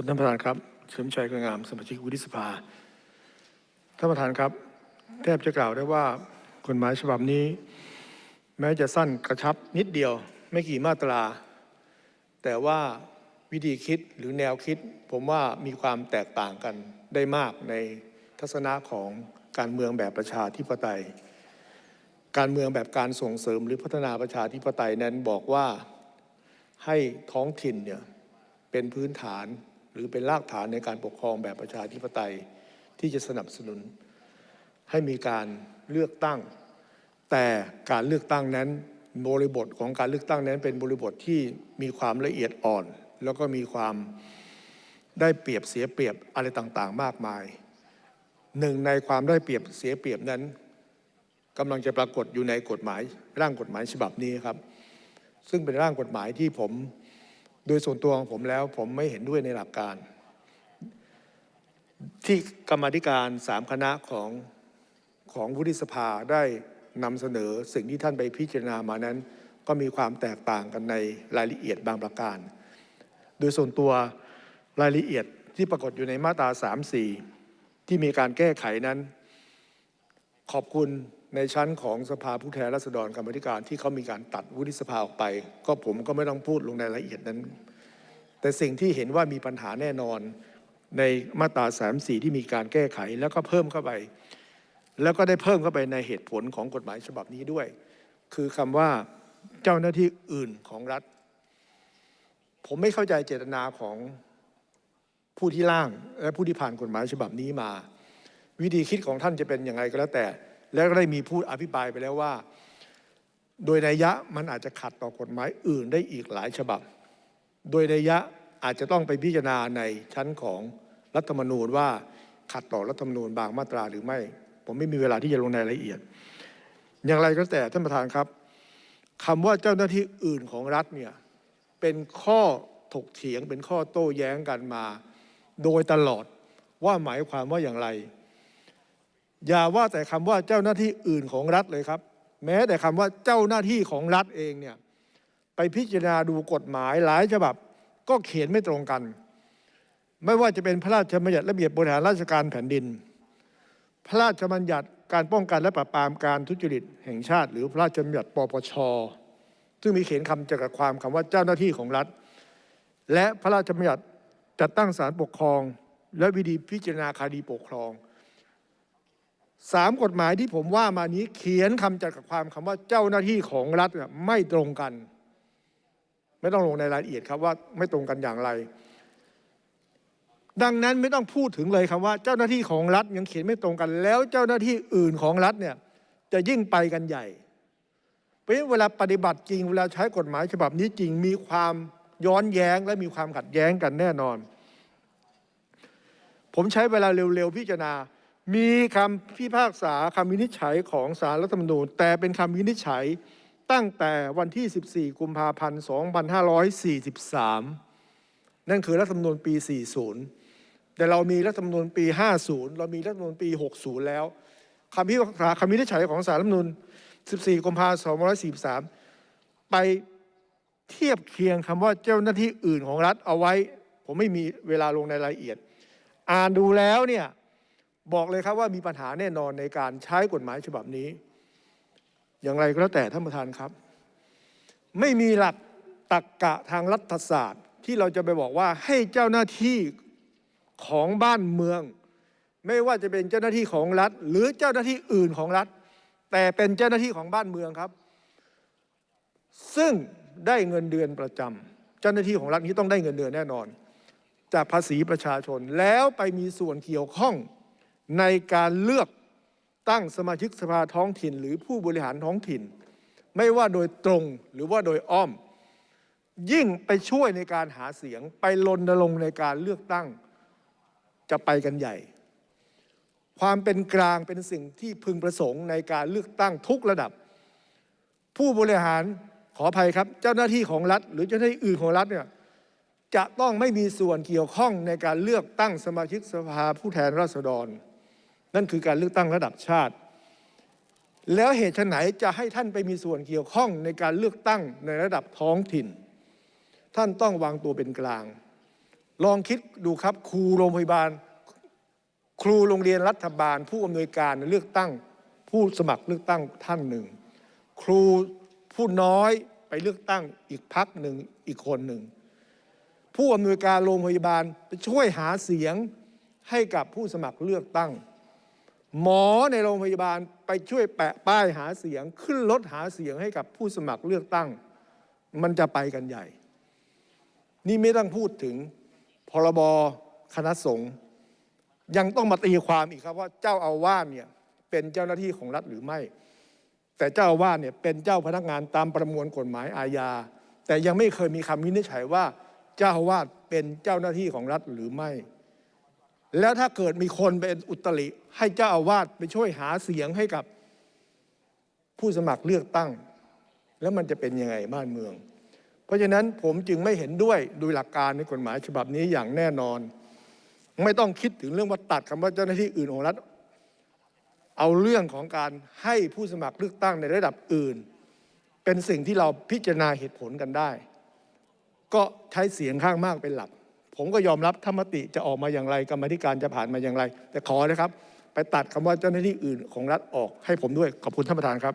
คุณท่านประธานครับเฉลิมชัยกระงามสมาชิกวุฒิสภาท่านประธานครับ แทบจะกล่าวได้ว่ากฎหมายฉบับนี้ แม้จะสั้นกระชับนิดเดียว ไม่กี่มาตรา แต่ว่าวิธีคิดหรือแนวคิด ผมว่ามีความแตกต่างกันได้มากในทัศนะของการเมืองแบบประชาธิปไตย การเมืองแบบการส่งเสริมหรือพัฒนาประชาธิปไตยนั้นบอกว่าให้ท้องถิ่นเนี่ยเป็นพื้นฐาน รือเป็นรากฐานในการปกครองแบบประชาธิปไตยที่จะสนับสนุน ให้มีการเลือกตั้ง แต่การเลือกตั้งนั้นบริบทของการเลือกตั้งนั้นเป็นบริบทที่มีความละเอียดอ่อน แล้วก็มีความได้เปรียบเสียเปรียบอะไรต่างๆ มากมาย หนึ่งในความได้เปรียบเสียเปรียบนั้นกำลังจะปรากฏอยู่ในกฎหมายร่างกฎหมายฉบับนี้ครับ ซึ่งเป็นร่างกฎหมายที่ผม โดยส่วนตัวของผมแล้ว ผมไม่เห็นด้วยในหลักการ ที่กรรมธิการสามคณะของของวุฒิสภาได้นำเสนอสิ่งที่ท่านไปพิจารณามานั้น ก็มีความแตกต่างกันในรายละเอียดบางประการ โดยส่วนตัวรายละเอียดที่ปรากฏอยู่ในมาตรา 3 4 ที่มีการแก้ไขนั้น ขอบคุณ ในชั้นของสภาผู้แทนราษฎรกรรมธิการที่เขามีการตัดวุฒิสภาออกไป ก็ผมก็ไม่ต้องพูดลงในรายละเอียดนั้น แต่สิ่งที่เห็นว่ามีปัญหาแน่นอนในมาตรา34ที่มีการแก้ไขแล้วก็เพิ่มเข้าไป แล้วก็ได้เพิ่มเข้าไปในเหตุผลของกฎหมายฉบับนี้ด้วย คือคำว่าเจ้าหน้าที่อื่นของรัฐ ผมไม่เข้าใจเจตนาของผู้ที่ร่างและผู้ที่ผ่านกฎหมายฉบับนี้มา วิธีคิดของท่านจะเป็นยังไงก็แล้วแต่ แล้วก็ได้มีผู้อภิปรายไปแล้วว่า โดยนัยยะมันอาจจะขัดต่อกฎหมายอื่นได้อีกหลายฉบับ โดยนัยยะอาจจะต้องไปพิจารณาในชั้นของรัฐธรรมนูญว่าขัดต่อรัฐธรรมนูญบางมาตราหรือไม่ ผมไม่มีเวลาที่จะลงในรายละเอียด อย่างไรก็แต่ท่านประธานครับคำว่าเจ้าหน้าที่อื่นของรัฐเนี่ยเป็นข้อถกเถียงเป็นข้อโต้แย้งกันมา โดยตลอดว่าหมายความว่าอย่างไร อย่าว่าแต่คำว่าเจ้าหน้าที่อื่นของรัฐเลยครับ แม้แต่คำว่าเจ้าหน้าที่ของรัฐเองเนี่ยไปพิจารณาดูกฎหมายหลายฉบับ ก็เขียนไม่ตรงกัน ไม่ว่าจะเป็นพระราชบัญญัติระเบียบบริหารราชการแผ่นดิน พระราชบัญญัติการป้องกันและปราบปรามการทุจริตแห่งชาติ หรือพระราชบัญญัติปปชซึ่งมีเขียนคำจำกัดความคำว่าเจ้าหน้าที่ของรัฐ และพระราชบัญญัติจัดตั้งศาลปกครอง และวิธีพิจารณาคดีปกครอง สามกฎหมายที่ผมว่ามานี้เขียนคำจำกัดความคำว่าเจ้าหน้าที่ของรัฐเนี่ยไม่ตรงกัน ไม่ต้องลงในรายละเอียดครับว่าไม่ตรงกันอย่างไร ดังนั้นไม่ต้องพูดถึงเลยคำว่า เจ้าหน้าที่ของรัฐยังเขียนไม่ตรงกัน แล้วเจ้าหน้าที่อื่นของรัฐเนี่ยจะยิ่งไปกันใหญ่เพราะฉะนั้นเวลาปฏิบัติจริงเวลาใช้กฎหมายฉบับนี้จริงมีความย้อนแย้งและมีความขัดแย้งกันแน่นอน ผมใช้เวลาเร็วๆพิจารณา มีคำพิพากษาคำวินิจฉัยของสารรัฐธรรมนูญ แต่เป็นคำวินิจฉัยตั้งแต่วันที่ 14 กุมภาพันธ์ 2543 นั่นคือรัฐธรรมนูญปี 40 แต่เรามีรัฐธรรมนูญปี 50 เรามีรัฐธรรมนูญปี 60 แล้วคำพิพากษาคำวินิจฉัยของสารรัฐธรรมนูญ 14 กุมภาพันธ์2543 ไปเทียบเคียงคำว่าเจ้าหน้าที่อื่นของรัฐเอาไว้ ผมไม่มีเวลาลงในรายละเอียด อ่านดูแล้วเนี่ย บอกเลยครับว่ามีปัญหาแน่นอนในการใช้กฎหมายฉบับนี้ อย่างไรก็แล้วแต่ท่านประธานครับ ไม่มีหลักตรรกกะทางรัฐศาสตร์ ที่เราจะไปบอกว่าให้เจ้าหน้าที่ของบ้านเมือง ไม่ว่าจะเป็นเจ้าหน้าที่ของรัฐ หรือเจ้าหน้าที่อื่นของรัฐ แต่เป็นเจ้าหน้าที่ของบ้านเมืองครับ ซึ่งได้เงินเดือนประจำเจ้าหน้าที่ของรัฐนี้ต้องได้เงินเดือนแน่นอน จากภาษีประชาชนแล้วไปมีส่วนเกี่ยวข้อง ในการเลือกตั้งสมาชิกสภาท้องถิ่น หรือผู้บริหารท้องถิ่น ไม่ว่าโดยตรงหรือว่าโดยอ้อม ยิ่งไปช่วยในการหาเสียงไปลนรงในการเลือกตั้งจะไปกันใหญ่ ความเป็นกลางเป็นสิ่งที่พึงประสงค์ในการเลือกตั้งทุกระดับ ผู้บริหารขออภัยครับ เจ้าหน้าที่ของรัฐ หรือเจ้าหน้าที่อื่นของรัฐเนี่ยจะต้องไม่มีส่วนเกี่ยวข้องในการเลือกตั้งสมาชิกสภาผู้แทนราษฎร นั่นคือการเลือกตั้งระดับชาติ แล้วเหตุไฉนจะให้ท่านไปมีส่วนเกี่ยวข้องในการเลือกตั้งในระดับท้องถิ่น ท่านต้องวางตัวเป็นกลาง ลองคิดดูครับครูโรงพยาบาล ครูโรงเรียนรัฐบาล ผู้อำนวยการเลือกตั้ง ผู้สมัครเลือกตั้งท่านหนึ่ง ครูผู้น้อยไปเลือกตั้งอีกพักหนึ่งอีกคนหนึ่งผู้อำนวยการโรงพยาบาลไปช่วยหาเสียงให้กับผู้สมัครเลือกตั้ง หมอในโรงพยาบาลไปช่วยแปะป้ายหาเสียง ขึ้นรถหาเสียงให้กับผู้สมัครเลือกตั้ง มันจะไปกันใหญ่ นี่ไม่ต้องพูดถึงพรบคณะสงฆ์ยังต้องมาตีความอีกครับว่าเจ้าอาวาสเนี่ยเป็นเจ้าหน้าที่ของรัฐหรือไม่ แต่เจ้าอาวาสเนี่ยเป็นเจ้าพนักงานตามประมวลกฎหมายอาญา แต่ยังไม่เคยมีคำวินิจฉัยว่าเจ้าอาวาสเป็นเจ้าหน้าที่ของรัฐหรือไม่ แล้วถ้าเกิดมีคนเป็นอุตริ ให้เจ้าอาวาสไปช่วยหาเสียงให้กับผู้สมัครเลือกตั้ง แล้วมันจะเป็นยังไงบ้านเมือง เพราะฉะนั้นผมจึงไม่เห็นด้วยโดยหลักการในกฎหมายฉบับนี้อย่างแน่นอน ไม่ต้องคิดถึงเรื่องว่าตัดคำว่าเจ้าหน้าที่อื่นของรัฐเอาเรื่องของการให้ผู้สมัครเลือกตั้งในระดับอื่น เป็นสิ่งที่เราพิจารณาเหตุผลกันได้ ก็ใช้เสียงข้างมากเป็นหลัก ผมก็ยอมรับธรรมติจะออกมาอย่างไรกรรมธิการจะผ่านมาอย่างไร แต่ขอนะครับ ไปตัดคำว่าเจ้าหน้าที่อื่นของรัฐออกให้ผมด้วยขอบคุณท่านประธานครับ